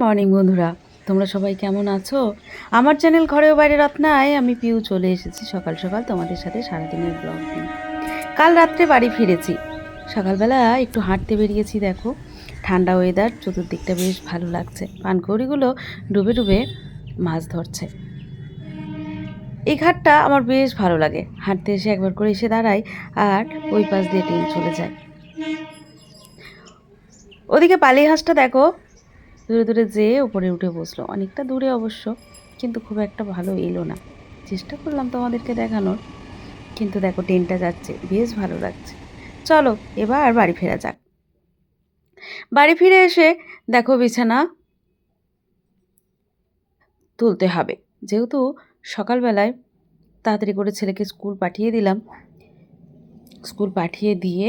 Morning বন্ধুরা। তোমরা সবাই কেমন আছো? আমার চ্যানেল ঘরেও বাইরে রত্নায় আমি পিউ চলে এসেছি সকাল সকাল তোমাদের সাথে সারাদিনের ব্লগ কাল রাত্রে বাড়ি ফিরেছি। সকালবেলা একটু হাঁটতে বেরিয়েছি, দেখো। ঠান্ডা ওয়েদার চতুর্দিকটা বেশ ভালো লাগছে। পানকৌড়িগুলো ডুবে ডুবে মাছ ধরছে। এই ঘাটটা আমার বেশ ভালো লাগে। হাঁটতে এসে একবার করে এসে দাঁড়াই, আর ওই পাশ দিয়ে ট্রেন চলে যায়। ওদিকে পালি হাঁসটা দেখো দূরে দূরে যেয়ে ওপরে উঠে বসল। অনেকটা দূরে অবশ্য, কিন্তু খুব একটা ভালো এলো না। চেষ্টা করলাম তোমাদেরকে দেখানোর, কিন্তু দেখো ট্রেনটা যাচ্ছে। বেশ ভালো লাগছে। চলো, এবার বাড়ি ফেরা যাক। বাড়ি ফিরে এসে দেখো বিছানা তুলতে হবে। যেহেতু সকালবেলায় তাড়াতাড়ি করে ছেলেকে স্কুল পাঠিয়ে দিলাম, স্কুল পাঠিয়ে দিয়ে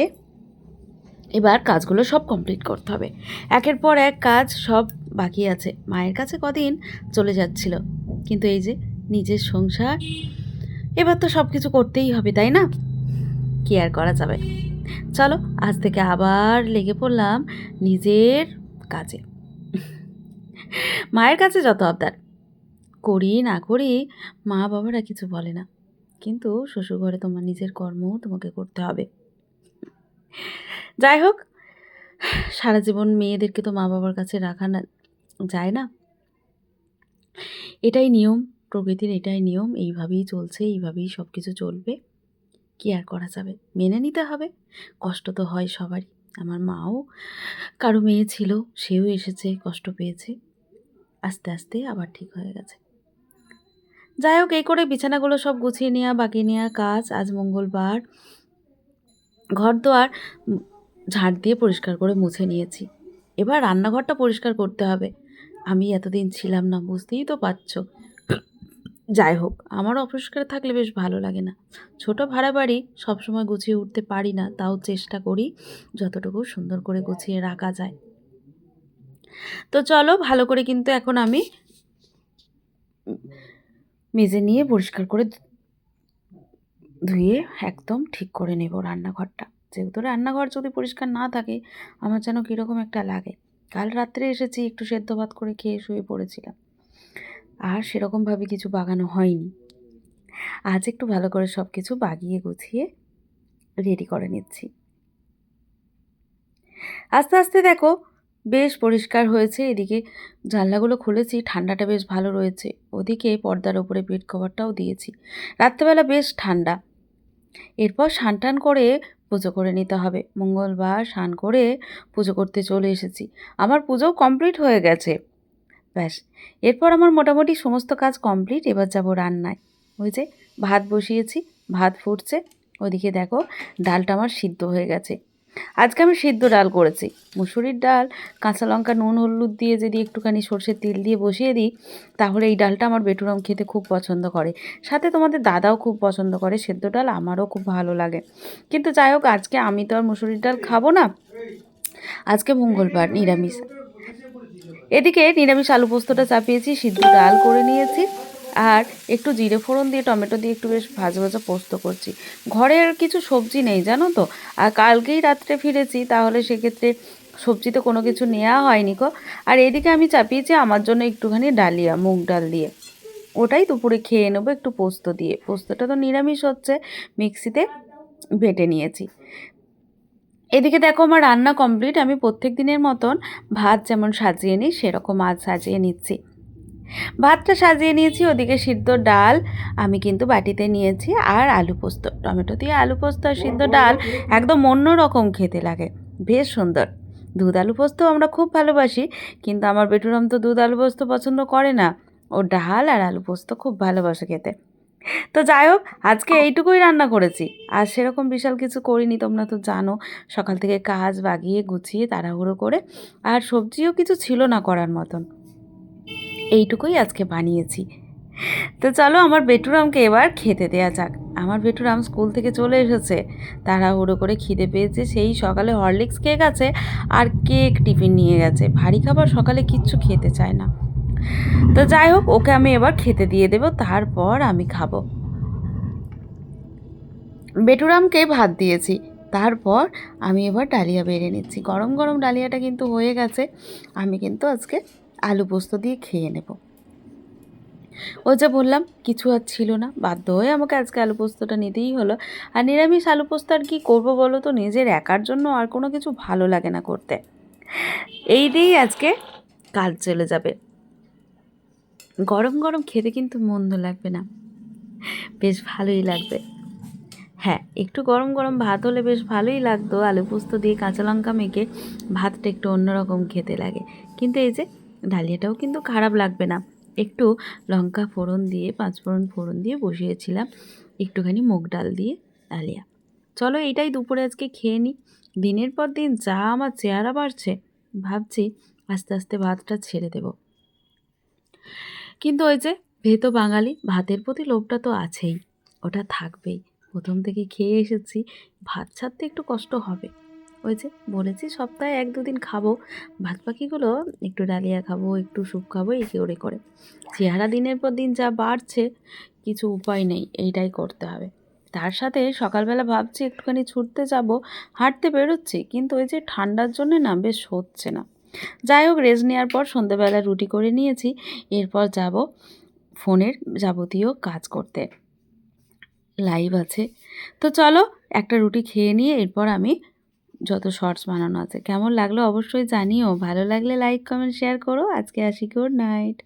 এবার কাজগুলো সব কমপ্লিট করতে হবে। একের পর এক কাজ সব বাকি আছে। মায়ের কাছে কদিন চলে যাচ্ছিল। কিন্তু এই যে নিজের সংসার, এবার তো সব কিছু করতেই হবে, তাই না? কি আর করা যাবে? চলো, আজ থেকে আবার লেগে পড়লাম নিজের কাজে। মায়ের কাছে যত আবদার। করি না করি মা বাবারা কিছু বলে না। কিন্তু শ্বশুরঘরে তোমার নিজের কর্ম তোমাকে করতে হবে। যাই হোক, সারা জীবন মেয়েদেরকে তো মা বাবার কাছে রাখা না, যায় না। এটাই নিয়ম, প্রকৃতির এটাই নিয়ম, এইভাবেই চলছে, এইভাবেই সব কিছু চলবে। কি আর করা যাবে? মেনে নিতে হবে, কষ্ট তো হয় সবারই। আমার মাও কারও মেয়ে ছিল, সেও এসেছে, কষ্ট পেয়েছে। আস্তে আস্তে আবার ঠিক হয়ে গেছে। যাই হোক, এই করে বিছানাগুলো সব গুছিয়ে নেওয়া বাকি নেওয়া কাজ, আজ মঙ্গলবার। ঘর দোয়ার ঝাড় দিয়ে পরিষ্কার করে মুছে নিয়েছি। এবার রান্নাঘরটা পরিষ্কার করতে হবে। আমি এতদিন ছিলাম না, বুঝতেই তো পারছ। যাই হোক, আমার অপরিষ্কার থাকলে বেশ ভালো লাগে না। ছোট ভাড়া বাড়ি সবসময় গুছিয়ে উঠতে পারি না, তাও চেষ্টা করি যতটুকু সুন্দর করে গুছিয়ে রাখা যায়। তো চলো, ভালো করে কিন্তু এখন আমি মেজে নিয়ে পরিষ্কার করে ধুয়ে একদম ঠিক করে নেব রান্নাঘরটা। যেহেতু রান্নাঘর যদি পরিষ্কার না থাকে, আমার যেন কীরকম একটা লাগে। কাল রাত্রে এসেছি, একটু সেদ্ধ ভাত করে খেয়ে শুয়ে পড়েছিলাম। আর সেরকমভাবে কিছু বাগানো হয়নি। আজ একটু ভালো করে সব কিছু বাগিয়ে গুছিয়ে রেডি করে নিচ্ছি। আস্তে আস্তে দেখো, বেশ পরিষ্কার হয়েছে। এদিকে জানলাগুলো খুলেছি, ঠান্ডাটা বেশ ভালো রয়েছে। ওদিকে পর্দার ওপরে বেড কভারটাও দিয়েছি। রাত্রেবেলা বেশ ঠান্ডা। এরপর স্নান টান করে পুজো করে নিতে হবে। মঙ্গলবার স্নান করে পুজো করতে চলে এসেছি। আমার পুজোও কমপ্লিট হয়ে গেছে। ব্যাস, এরপর আমার মোটামুটি সমস্ত কাজ কমপ্লিট, এবার যাব রান্নায়। ওই যে ভাত বসিয়েছি, ভাত ফুটছে। ওদিকে দেখো, ডালটা আমার সিদ্ধ হয়ে গেছে। আজকে আমি সিদ্ধ ডাল করেছি। মুসুরির ডাল, কাঁচা লঙ্কা, নুন, হলুদ দিয়ে যদি একটুখানি সর্ষের তেল দিয়ে বসিয়ে দিই, তাহলে এই ডালটা আমার বেটুরাম খেতে খুব পছন্দ করে। সাথে তোমাদের দাদাও খুব পছন্দ করে, সেদ্ধ ডাল আমারও খুব ভালো লাগে। কিন্তু যাই হোক, আজকে আমি তো আর মুসুরির ডাল খাব না। আজকে মঙ্গলবার, নিরামিষ। এদিকে নিরামিষ আলু পোস্তটা চাপিয়েছি, সিদ্ধ ডাল করে নিয়েছি। আর একটু জিরে ফোড়ন দিয়ে, টমেটো দিয়ে একটু বেশ ভাজা ভাজা পোস্ত করছি। ঘরের কিছু সবজি নেই, জানো তো? আর কালকেই রাত্রে ফিরেছি, তাহলে সেক্ষেত্রে সবজি তো কোনো কিছু নেওয়া হয়নি কো আর এদিকে আমি চাপিয়েছি আমার জন্য একটুখানি ডালিয়া, মুগ ডাল দিয়ে। ওটাই দুপুরে খেয়ে নেব একটু পোস্ত দিয়ে। পোস্তটা তো নিরামিষ হচ্ছে, মিক্সিতে বেটে নিয়েছি। এদিকে দেখো আমার রান্না কমপ্লিট, আমি প্রত্যেক দিনের মতন ভাত যেমন সাজিয়ে নিই, সেরকম আজ সাজিয়ে নিচ্ছি। ভাতটা সাজিয়ে নিয়েছি, ওদিকে সিদ্ধ ডাল আমি কিন্তু বাটিতে নিয়েছি আর আলু পোস্ত, টমেটো দিয়ে আলু পোস্ত আর সিদ্ধ ডাল একদম অন্য রকম খেতে লাগে, বেশ সুন্দর। দুধ আলু পোস্ত আমরা খুব ভালোবাসি, কিন্তু আমার বেটুরাম তো দুধ আলু পোস্ত পছন্দ করে না, ও ডাল আর আলু পোস্ত খুব ভালোবাসে খেতে। তো যাই হোক, আজকে এইটুকুই রান্না করেছি, আর সেরকম বিশাল কিছু করিনি, তোমরা তো জানো, সকাল থেকে কাজ বাগিয়ে গুছিয়ে তাড়াহুড়ো করে, আর সবজিও কিছু ছিল না করার মতন। এইটুকুই আজকে বানিয়েছি। তো চলো আমার বেটুরামকে এবার খেতে দেয়া যাক। আমার বেটুরাম স্কুল থেকে চলে এসেছে। তাড়াহুড়ো করে খিদে পেয়েছে, সেই সকালে হরলিক্স খেয়ে গেছে আর কেক টিফিন নিয়ে গেছে। ভারী খাবার সকালে কিচ্ছু খেতে চায় না। তো যাই হোক, ওকে আমি এবার খেতে দিয়ে দেবো, তারপর আমি খাব। বেটুরামকে ভাত দিয়েছি। তারপর আমি এবার ডালিয়া বেড়ে নিচ্ছি। গরম গরম ডালিয়াটা কিন্তু হয়ে গেছে। আমি কিন্তু আজকে আলু পোস্ত দিয়ে খেয়ে নেব। ওই যে বললাম, কিছু আর ছিল না। বাধ্য হয়ে আমাকে আজকে আলু পোস্তটা নিতেই হলো। আর নিরামিষ আলু পোস্ত আর কী করব বলো তো? নিজের একার জন্য আর কোনো কিছু ভালো লাগে না করতে। এই দিয়েই আজকে কাজ চলে যাবে। গরম গরম খেতে কিন্তু মন্দ লাগবে না। বেশ ভালোই লাগবে। হ্যাঁ একটু গরম গরম ভাত হলে বেশ ভালোই লাগতো। আলু পোস্ত দিয়ে কাঁচা লঙ্কা মেখে ভাতটা একটু অন্যরকম খেতে লাগে। কিন্তু এই যে ডালিয়াটাও কিন্তু খারাপ লাগবে না। একটু লঙ্কা ফোড়ন দিয়ে পাঁচ ফোড়ন ফোড়ন দিয়ে বসিয়েছিলাম। একটুখানি মুগ ডাল দিয়ে ডালিয়া। চলো এটাই দুপুরে আজকে খেয়ে নিই দিনের পর দিন যা আমার চেহারা বাড়ছে, ভাবছি আস্তে আস্তে ভাতটা ছেড়ে দেব। কিন্তু ওই যে ভেতো বাঙালি, ভাতের প্রতি লোভটা তো আছেই। ওটা থাকবেই। প্রথম থেকে খেয়ে এসেছি। ভাত ছাড়তে একটু কষ্ট হবে। ওই যে বলেছি, সপ্তাহে এক দুদিন খাব। ভাত পাখিগুলো একটু ডালিয়া খাব, একটু স্যুপ খাব, এই করে করে। চেহারা দিনের পর দিন যা বাড়ছে, কিছু উপায় নেই, এইটাই করতে হবে। তার সাথে সকালবেলা ভাবছি একটুখানি ছুটতে যাব, হাঁটতে বেরোচ্ছি, কিন্তু ওই যে ঠান্ডার জন্য না বেশ হচ্ছে না। যাই হোক, রেস্ট নেওয়ার পর সন্ধ্যেবেলা রুটি করে নিয়েছি, এরপর যাব ফোনের যাবতীয় কাজ করতে। লাইভ আছে। তো চলো, একটা রুটি খেয়ে নিয়ে এরপর আমি যত শর্টস বানানো আছে। কেমন লাগল অবশ্যই জানিও। ভালো লাগলে লাইক, কমেন্ট, শেয়ার করো। আজকে আসি, গুড নাইট।